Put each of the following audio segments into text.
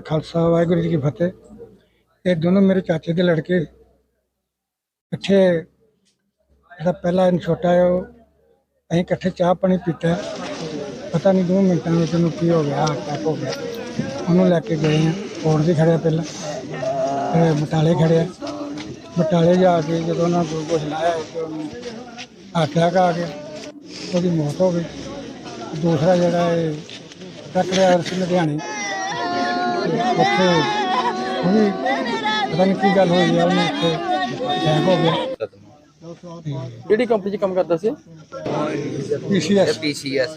ਖਾਲਸਾ, ਵਾਹਿਗੁਰੂ ਜੀ ਕੀ ਫਤਿਹ। ਇਹ ਦੋਨੋਂ ਮੇਰੇ ਚਾਚੇ ਦੇ ਲੜਕੇ। ਇਕੱਠੇ ਜਿਹੜਾ ਪਹਿਲਾ ਛੋਟਾ ਹੈ, ਉਹ ਅਸੀਂ ਇਕੱਠੇ ਚਾਹ ਪਾਣੀ ਪੀਤਾ। ਪਤਾ ਨਹੀਂ ਦੋ ਮਿੰਟਾਂ ਵਿੱਚ ਉਹਨੂੰ ਕੀ ਹੋ ਗਿਆ ਅਟੈਕ ਹੋ ਗਿਆ। ਉਹਨੂੰ ਲੈ ਕੇ ਗਏ ਆ, ਕੋਰਟ ਦੇ ਖੜਿਆ ਪਹਿਲਾਂ। ਫਿਰ ਬਟਾਲੇ ਖੜਿਆ। ਬਟਾਲੇ ਜਾ ਕੇ ਜਦੋਂ ਉਹਨਾਂ ਕੋਲ ਕੁਝ ਲਾਇਆ, ਤੇ ਉਹਨੂੰ ਅਟੈਕ ਆ ਗਿਆ। ਉਹਦੀ ਮੌਤ ਹੋ ਗਈ। ਦੂਸਰਾ ਜਿਹੜਾ ਇਹ ਟਰੱਕ ਸੀ ਲੁਧਿਆਣੇ ਉੱਥੇ ਉਹ ਵੀ ਪਤਾ ਨਹੀਂ ਕੀ ਗੱਲ ਹੋਈ ਆ ਉਹਨੂੰ ਉੱਥੇ ਅਟੈਕ ਹੋ ਗਿਆ ਕਿਹੜੀ ਕੰਪਨੀ 'ਚ ਕੰਮ ਕਰਦਾ ਸੀ? ਪੀਸੀਐਸ। ਪੀਸੀਐਸ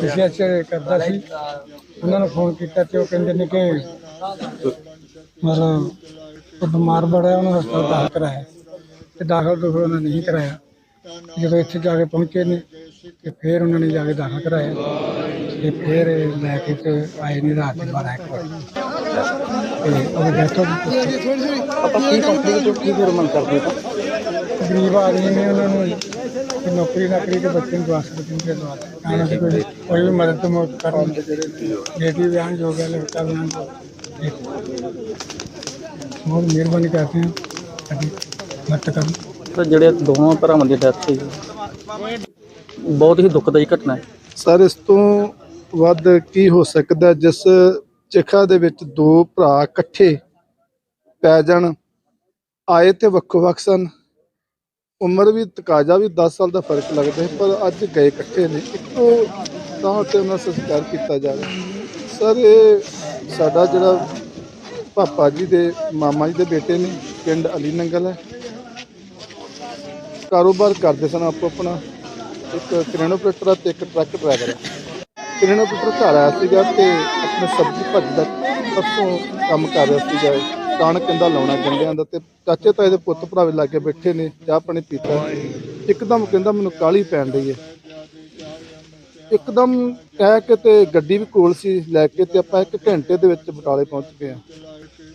ਪੀਸੀਐਸ ਕਰਦਾ ਸੀ। ਉਹਨਾਂ ਨੂੰ ਫੋਨ ਕੀਤਾ ਤੇ ਉਹ ਕਹਿੰਦੇ ਨੇ ਕਿ ਮਤਲਬ ਉਹ ਬਿਮਾਰ ਬੜਾ ਉਹਨੂੰ ਹਸਪਤਾਲ ਦਾਖਲ ਕਰਾਇਆ। ਤੇ ਦਾਖਲ ਤੋਂ ਉਹਨਾਂ ਨੇ ਨਹੀਂ ਕਰਾਇਆ। ਜਦੋਂ ਇੱਥੇ ਜਾ ਕੇ ਪਹੁੰਚੇ ਨੇ ਤੇ ਫਿਰ ਉਹਨਾਂ ਨੇ ਜਾ ਕੇ ਦਾਖਲ ਕਰਾਇਆ। ਤੇ ਫਿਰ ਲੈ ਕੇ ਤੇ ਆਏ ਨੇ ਰਾਤ ਦੇ 12 ਇੱਕ ਵਜੇ। ਤੇ ਉਹਦੀ ਡੈਥ ਹੋ ਗਈ। ਆਪਾਂ ਕੀ ਕੰਪਨੀ ਕੀ ਫਿਰ ਮੰਗ ਕਰਦੇ ਹੋ? ਗਰੀਬ ਆਦਮੀ ਨੇ ਉਹਨਾਂ ਨੂੰ ਕੋਈ ਨੌਕਰੀ ਨਾਕਰੀ ਤੇ ਬੱਚੇ ਨੂੰ ਦਵਾ ਸਕਦੇ ਨੇ ਦਵਾ ਤਾਂ ਕਿ ਕੋਈ ਕੋਈ ਵੀ ਮਦਦ ਤੋਂ ਮਦਦ ਕਰਨ ਬੇਟੀ ਵਿਆਹ ਜੋ ਗਿਆ ਲੜਕਾ ਵਿਆਹ ਜੋ ਬਹੁਤ ਮਿਹਰਬਾਨੀ ਕਰਦੇ ਹਾਂ ਸਾਡੀ ਮਦਦ ਕਰਨ। ਤਾਂ ਜਿਹੜੇ ਦੋਵਾਂ ਭਰਾਵਾਂ ਦੀ ਡੈਥ ਹੋਈ ਬਹੁਤ ਹੀ ਦੁਖਦਾਈ ਘਟਨਾ ਹੈ। ਸਰ ਇਸ ਤੋਂ ਵੱਧ ਕੀ ਹੋ ਸਕਦਾ ਜਿਸ ਚਿਖਾ ਦੇ ਵਿੱਚ ਦੋ ਭਰਾ ਇਕੱਠੇ ਪੈ ਜਾਣ, ਆਏ ਤੇ ਵੱਖੋ ਵੱਖ ਸਨ। ਉਮਰ ਵੀ, ਤਕਾਜ਼ਾ ਵੀ 10 ਸਾਲ ਦਾ ਫ਼ਰਕ ਲੱਗਦਾ ਹੈ, ਪਰ ਅੱਜ ਗਏ ਇਕੱਠੇ ਨੇ। ਇੱਕੋ ਤਾਂ ਤੇ ਉਹਨਾਂ ਦਾ ਸੰਸਕਾਰ ਕੀਤਾ ਜਾਵੇ ਸਰ, ਇਹ ਸਾਡਾ ਜਿਹੜਾ ਪਾਪਾ ਜੀ ਦੇ ਮਾਮਾ ਜੀ ਦੇ ਬੇਟੇ ਨੇ, ਪਿੰਡ ਅਲੀ ਨੰਗਲ ਹੈ। ਕਾਰੋਬਾਰ ਕਰਦੇ ਸਨ ਆਪੋ ਆਪਣਾ ਇੱਕ ਕ੍ਰੇਨ ਆਪਰੇਟਰ ਤੇ ਇੱਕ ਟਰੱਕ ਡਰਾਈਵਰ ਹੈ ਕ੍ਰੇਨ ਆਪਰੇਟਰ ਘਰ ਆਇਆ ਸੀਗਾ ਤੇ ਆਪਣੇ ਸਬਜ਼ੀ ਭੱਜ ਦਾ ਪਰਸੋਂ ਕੰਮ ਕਰ ਰਿਹਾ ਸੀਗਾ। ਕਣਕ ਕੰਦਾ ਲਾਉਣਾ ਗੰਡਿਆਂ ਦਾ ਤੇ ਚਾਚੇ ਤਾਏ ਦੇ ਪੁੱਤ ਭਰਾਵੇ ਲਾਗੇ ਬੈਠੇ ਨੇ, ਚਾਹ ਪਾਣੀ ਪੀਤਾ। ਇੱਕਦਮ ਕਹਿੰਦਾ ਮੈਨੂੰ ਕਾਲੀ ਪੈਣ ਰਹੀ ਹੈ ਇੱਕਦਮ ਕਹਿ ਕੇ ਤੇ ਗੱਡੀ ਵੀ ਕੋਲ ਸੀ ਲੈ ਕੇ ਤੇ ਆਪਾਂ ਇੱਕ ਘੰਟੇ ਦੇ ਵਿੱਚ ਬਟਾਲੇ ਪਹੁੰਚ ਗਏ ਆ।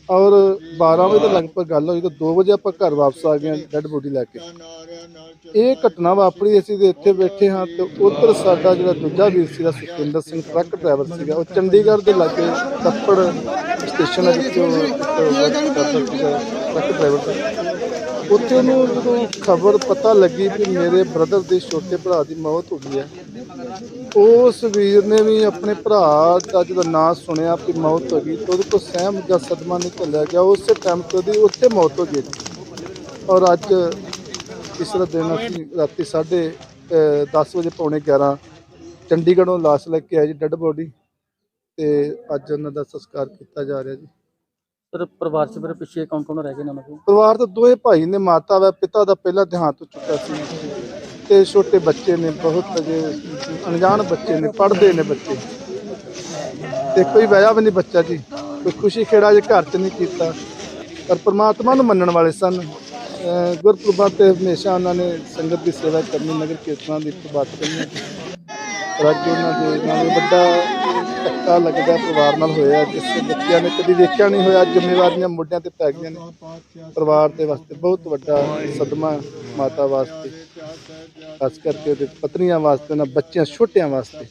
ਔਰ 12 ਵਜੇ ਦੇ ਲਗਭਗ ਗੱਲ ਹੋਈ ਤਾਂ 2 ਵਜੇ ਆਪਾਂ ਘਰ ਵਾਪਸ ਆ ਗਏ ਆ ਡੈੱਡ ਬੋਡੀ ਲੈ ਕੇ। ਇਹ ਘਟਨਾ ਵਾਪਰੀ, ਅਸੀਂ ਤੇ ਇੱਥੇ ਬੈਠੇ ਹਾਂ ਤੇ ਉਧਰ ਸਾਡਾ ਜਿਹੜਾ ਦੂਜਾ ਵੀਰ ਸੀਗਾ ਦਾ ਸੁਖਿੰਦਰ ਸਿੰਘ, ਟਰੱਕ ਡਰਾਈਵਰ ਸੀਗਾ, ਉਹ ਚੰਡੀਗੜ੍ਹ ਦੇ ਲਾਗੇ ਤੱਪੜ ਸਟੇਸ਼ਨ ਹੈ ਜਿੱਥੇ ਟਰੱਕ ਡਰਾਈਵਰ ਦਾ ਉੱਥੇ ਨੂੰ ਜਦੋਂ ਖਬਰ ਪਤਾ ਲੱਗੀ ਕਿ ਮੇਰੇ ਬ੍ਰਦਰ ਦੇ ਛੋਟੇ ਭਰਾ ਦੀ ਮੌਤ ਹੋ ਗਈ ਹੈ, ਉਸ ਵੀਰ ਨੇ ਵੀ ਆਪਣੇ ਭਰਾ ਦਾ ਜਦੋਂ ਨਾਂ ਸੁਣਿਆ ਕਿ ਮੌਤ ਹੋ ਗਈ, ਤਾਂ ਉਹਦੇ ਕੋਲ ਸਹਿਮ ਜਾਂ ਸਦਮਾ ਨਹੀਂ ਝੱਲਿਆ ਗਿਆ, ਉਸੇ ਟਾਈਮ ਤੋਂ ਉਹਦੀ ਉੱਥੇ ਮੌਤ ਹੋ ਗਈ ਔਰ ਅੱਜ ਤੀਸਰਾ ਦਿਨ ਅਸੀਂ ਰਾਤੀ ਸਾਢੇ 10 ਵਜੇ ਪੌਣੇ 11 ਚੰਡੀਗੜ੍ਹੋਂ ਲਾਸ਼ ਲੈ ਕੇ ਆਏ ਜੀ ਡੈੱਡ ਬੋਡੀ ਤੇ ਅੱਜ ਉਹਨਾਂ ਦਾ ਸੰਸਕਾਰ ਕੀਤਾ ਜਾ ਰਿਹਾ ਜੀ। ਸਰ ਪਰਿਵਾਰ 'ਚ ਮੇਰੇ ਪਿੱਛੇ ਕੌਣ ਕੌਣ ਰਹਿ ਗਏ ਨੇ ਉਹਨਾਂ ਕੋਲ? ਪਰਿਵਾਰ ਦੇ ਦੋਵੇਂ ਭਾਈ ਨੇ, ਮਾਤਾ ਵਾ ਪਿਤਾ ਦਾ ਪਹਿਲਾਂ ਦੇਹਾਂਤ ਹੋ ਚੁੱਕਾ ਸੀ ਤੇ ਛੋਟੇ ਬੱਚੇ ਨੇ ਬਹੁਤ ਅਜੇ ਅਣਜਾਣ ਬੱਚੇ ਨੇ, ਪੜ੍ਹਦੇ ਨੇ ਬੱਚੇ। ਤੇ ਕੋਈ ਵਜ੍ਹਾ ਵੀ ਨਹੀਂ ਬੱਚਾ ਜੀ, ਕੋਈ ਖੁਸ਼ੀ ਖੇੜਾ ਜੇ ਘਰ 'ਚ ਨਹੀਂ ਕੀਤਾ। ਪਰ ਪ੍ਰਮਾਤਮਾ ਨੂੰ ਮੰਨਣ ਵਾਲੇ ਸਨ। ਅਹ ਤੇ ਹਮੇਸ਼ਾ ਉਹਨਾਂ ਨੇ ਸੰਗਤ ਦੀ ਸੇਵਾ ਕਰਨੀ, ਨਗਰ ਕੀਰਤਨਾਂ ਦੀ ਬਾਤ ਕਰਨੀ। ਪਰ ਉਹਨਾਂ ਦੇ ਨਾਲ ਵੱਡਾ ਧੱਕਾ ਲੱਗਦਾ ਪਰਿਵਾਰ ਨਾਲ ਹੋਇਆ ਜਿਸ ਬੱਚਿਆਂ ਨੇ ਕਦੀ ਵੇਖਿਆ ਨਹੀਂ ਹੋਇਆ, ਜ਼ਿੰਮੇਵਾਰੀਆਂ ਮੋਢਿਆਂ ਤੇ ਪੈ ਗਈਆਂ ਨੇ। ਪਰਿਵਾਰ ਦੇ ਵਾਸਤੇ ਬਹੁਤ ਵੱਡਾ ਸਦਮਾ ਮਾਤਾ ਵਾਸਤੇ, ਖਾਸ ਕਰਕੇ ਉਹਦੇ ਪਤਨੀਆਂ ਵਾਸਤੇ ਨਾ ਬੱਚਿਆਂ, ਛੋਟਿਆਂ ਵਾਸਤੇ।